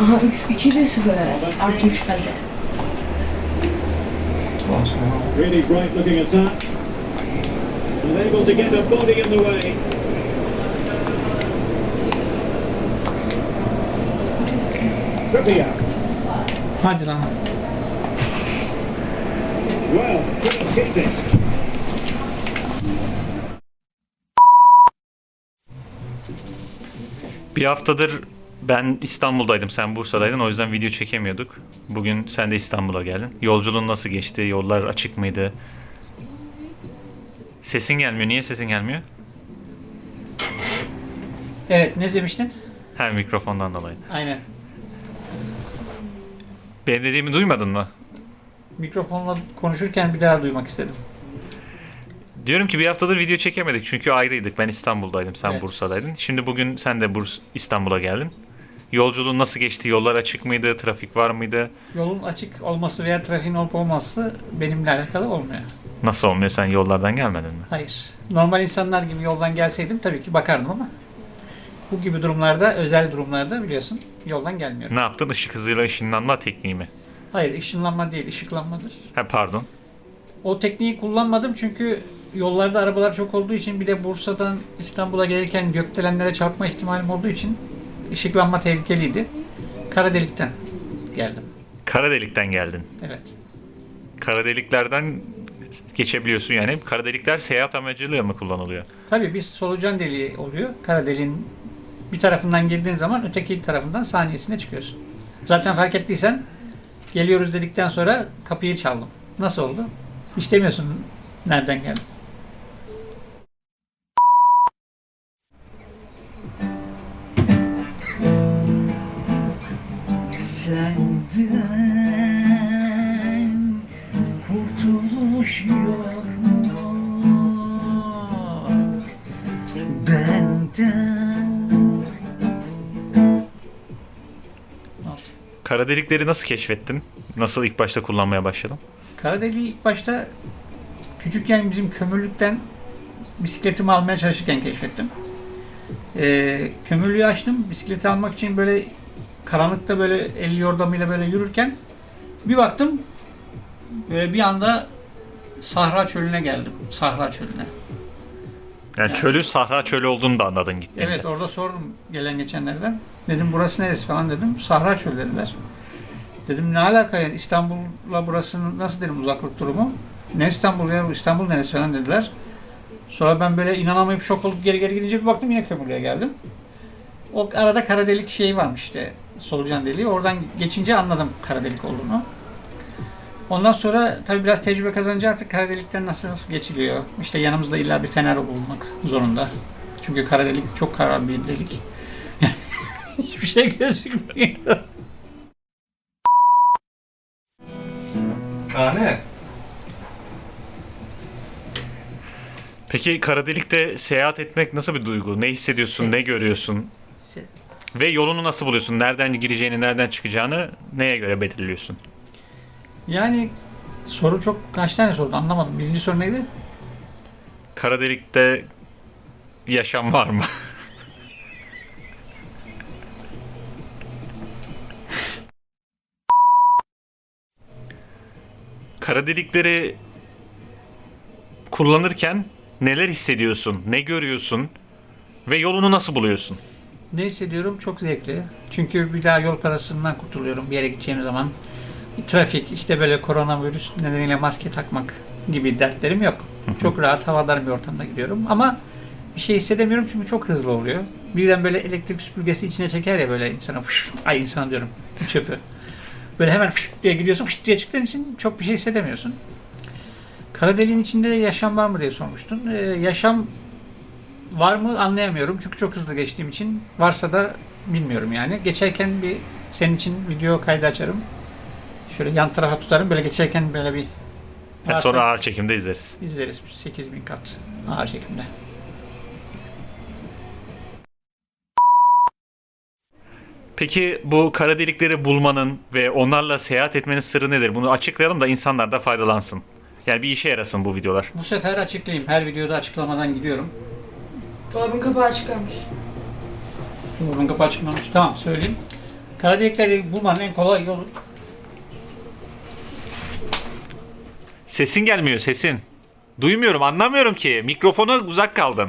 Aha 3 2 1 0 herhalde. Artı 3 geldi. Really bright looking attack. And able to get the body in the way. Trippier. Hadi lan. Well, could have this. Bir haftadır ben İstanbul'daydım, sen Bursa'daydın. O yüzden video çekemiyorduk. Bugün sen de İstanbul'a geldin. Yolculuğun nasıl geçti? Yollar açık mıydı? Sesin gelmiyor. Niye sesin gelmiyor? Evet ne demiştin? Her mikrofondan dolayı. Aynen. Benim dediğimi duymadın mı? Mikrofonla konuşurken bir daha duymak istedim. Diyorum ki bir haftadır video çekemedik çünkü ayrıydık. Ben İstanbul'daydım, sen Evet. Bursa'daydın. Şimdi bugün sen de Burs İstanbul'a geldin. Yolculuğun nasıl geçti? Yollar açık mıydı? Trafik var mıydı? Yolun açık olması veya trafiğin olup olmaması benimle alakalı olmuyor. Nasıl olmuyor? Sen yollardan gelmedin mi? Hayır. Normal insanlar gibi yoldan gelseydim tabii ki bakardım ama bu gibi durumlarda, özel durumlarda biliyorsun yoldan gelmiyorum. Ne yaptın? Işık hızıyla ışınlanma tekniği mi? Hayır, ışınlanma değil, ışıklanmadır. Ha pardon. O tekniği kullanmadım çünkü yollarda arabalar çok olduğu için bir de Bursa'dan İstanbul'a gelirken gökdelenlere çarpma ihtimalim olduğu için ışıklanma tehlikeliydi. Kara delikten geldim. Kara delikten geldin. Evet. Kara deliklerden geçebiliyorsun yani. Kara delikler seyahat amacıyla mı kullanılıyor? Tabii bir solucan deliği oluyor. Kara deliğin bir tarafından girdiğin zaman öteki tarafından saniyesinde çıkıyorsun. Zaten fark ettiysen geliyoruz dedikten sonra kapıyı çaldım. Nasıl oldu? Hiç demiyorsun nereden geldi. Senden kurtuluş yok mu? Benden? Kara delikleri nasıl keşfettin? Nasıl ilk başta kullanmaya başladın? Kara deliği ilk başta küçükken bizim kömürlükten bisikletimi almaya çalışırken keşfettim. Ee, kömürlüğü açtım. Bisikleti almak için böyle karanlıkta böyle el yordamıyla böyle yürürken bir baktım böyle bir anda Sahra çölüne geldim. Sahra çölüne. Yani Yani- çölü Sahra çölü olduğunu da anladın gittiğinde. Evet orada sordum gelen geçenlerden. Dedim burası neresi falan dedim. Sahra çölü dediler. Dedim ne alaka yani İstanbul'la burası nasıl dedim uzaklık durumu. Ne İstanbul ya İstanbul neresi falan dediler. Sonra ben böyle inanamayıp şok olup geri geri gidince bir baktım yine kömürlüğe geldim. O arada kara delik şeyi varmış işte solucan deliği. Oradan geçince anladım kara delik olduğunu. Ondan sonra tabii biraz tecrübe kazanınca artık kara delikten nasıl geçiliyor. İşte yanımızda illa bir fener bulunmak zorunda. Çünkü kara delik çok karar bir delik. Hiçbir şey gözükmüyor. Kahne. Peki kara delikte seyahat etmek nasıl bir duygu? Ne hissediyorsun? Ne görüyorsun? Ve yolunu nasıl buluyorsun? Nereden gireceğini, nereden çıkacağını neye göre belirliyorsun? Yani soru çok kaç tane sordu anlamadım. Birinci soru neydi? Kara delikte yaşam var mı? Kara delikleri kullanırken neler hissediyorsun? Ne görüyorsun? Ve yolunu nasıl buluyorsun? Ne hissediyorum? Çok zevkli. Çünkü bir daha yol parasından kurtuluyorum bir yere gideceğim zaman. Trafik, işte böyle koronavirüs nedeniyle maske takmak gibi dertlerim yok. Çok rahat, havadar bir ortamda gidiyorum. Ama bir şey hissedemiyorum çünkü çok hızlı oluyor. Birden böyle elektrik süpürgesi içine çeker ya böyle insana ay insana diyorum çöpü. Böyle hemen fış diye gidiyorsun fış diye çıktığın için çok bir şey hissedemiyorsun. Kara deliğin içinde de yaşam var mı diye sormuştun. Ee, yaşam var mı anlayamıyorum çünkü çok hızlı geçtiğim için. Varsa da bilmiyorum yani. Geçerken bir senin için video kaydı açarım. Şöyle yan tarafa tutarım böyle geçerken böyle bir varsa sonra ağır çekimde izleriz. izleriz 8000 kat ağır çekimde. Peki bu kara delikleri bulmanın ve onlarla seyahat etmenin sırrı nedir? Bunu açıklayalım da insanlar da faydalansın. Yani bir işe yarasın bu videolar. Bu sefer açıklayayım. Her videoda açıklamadan gidiyorum. Dolabın kapağı açık kalmış. Bunun kapı açılmamış. Tamam söyleyeyim. Kara delikleri bulmanın en kolay yolu Sesin gelmiyor sesin. Duymuyorum anlamıyorum ki. Mikrofona uzak kaldın.